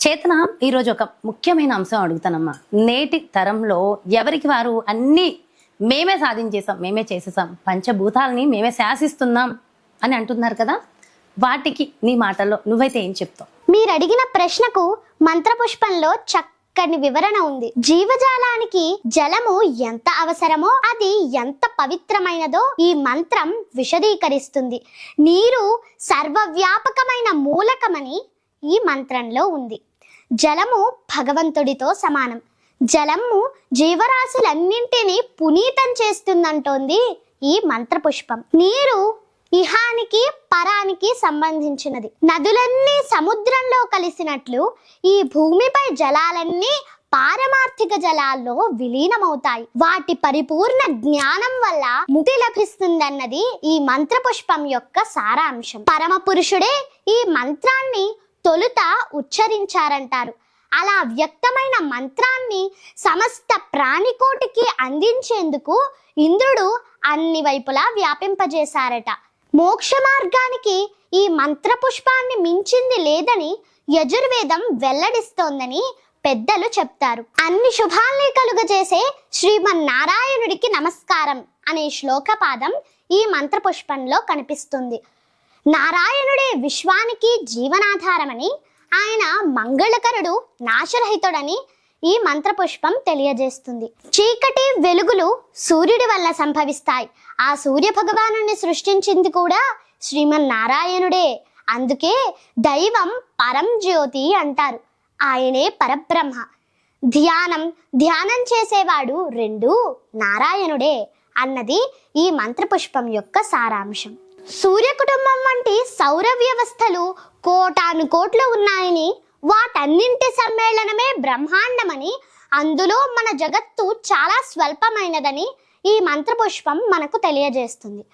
చేతన ఈరోజు ఒక ముఖ్యమైన అంశం అడుగుతానమ్మా. నేటి తరంలో ఎవరికి వారు అన్నీ మేమే సాధించేసాం మేమే చేసేసాం పంచభూతాలని మేమే శాసిస్తున్నాం అని అంటున్నారు కదా? వాటికి నీ మాటల్లో నువ్వైతే ఏం చెప్తావు? మీరు అడిగిన ప్రశ్నకు మంత్రపుష్పంలో చక్కని వివరణ ఉంది. జీవజాలానికి జలము ఎంత అవసరమో అది ఎంత పవిత్రమైనదో ఈ మంత్రం విశదీకరిస్తుంది. నీరు సర్వవ్యాపకమైన మూలకమని ఈ మంత్రంలో ఉంది. జలము భగవంతుడితో సమానం. జలము జీవరాశులన్నింటినీ పునీతం చేస్తుందంటోంది ఈ మంత్రపుష్పం. నీరు ఇహానికి పరానికి సంబంధించినది. నదులన్నీ సముద్రంలో కలిసినట్లు ఈ భూమిపై జలాలన్నీ పారమార్థిక జలాల్లో విలీనమవుతాయి. వాటి పరిపూర్ణ జ్ఞానం వల్ల ముక్తి లభిస్తుందన్నది ఈ మంత్రపుష్పం యొక్క సారాంశం. పరమ పురుషుడే ఈ మంత్రాన్ని తొలుత ఉచ్చరించారంటారు. అలా వ్యక్తమైన మంత్రాన్ని సమస్త ప్రాణికోటికి అందించేందుకు ఇంద్రుడు అన్ని వైపులా వ్యాపింపజేశారట. మోక్ష మార్గానికి ఈ మంత్రపుష్పాన్ని మించింది లేదని యజుర్వేదం వెల్లడిస్తోందని పెద్దలు చెప్తారు. అన్ని శుభాల్ని కలుగజేసే శ్రీమన్నారాయణుడికి నమస్కారం అనే శ్లోకపాదం ఈ మంత్రపుష్పంలో కనిపిస్తుంది. నారాయణుడే విశ్వానికి జీవనాధారమని ఆయన మంగళకరుడు నాశరహితుడని ఈ మంత్రపుష్పం తెలియజేస్తుంది. చీకటి వెలుగులు సూర్యుడి వల్ల సంభవిస్తాయి. ఆ సూర్య భగవాను సృష్టించింది కూడా శ్రీమన్నారాయణుడే. అందుకే దైవం పరం జ్యోతి అంటారు. ఆయనే పరబ్రహ్మ. ధ్యానం ధ్యానం చేసేవాడు రెండు నారాయణుడే అన్నది ఈ మంత్రపుష్పం యొక్క సారాంశం. సూర్య కుటుంబం వంటి సౌర వ్యవస్థలు కోటాను కోట్లు ఉన్నాయని వాటన్నింటి సమ్మేళనమే బ్రహ్మాండమని అందులో మన జగత్తు చాలా స్వల్పమైనదని ఈ మంత్రపుష్పం మనకు తెలియజేస్తుంది.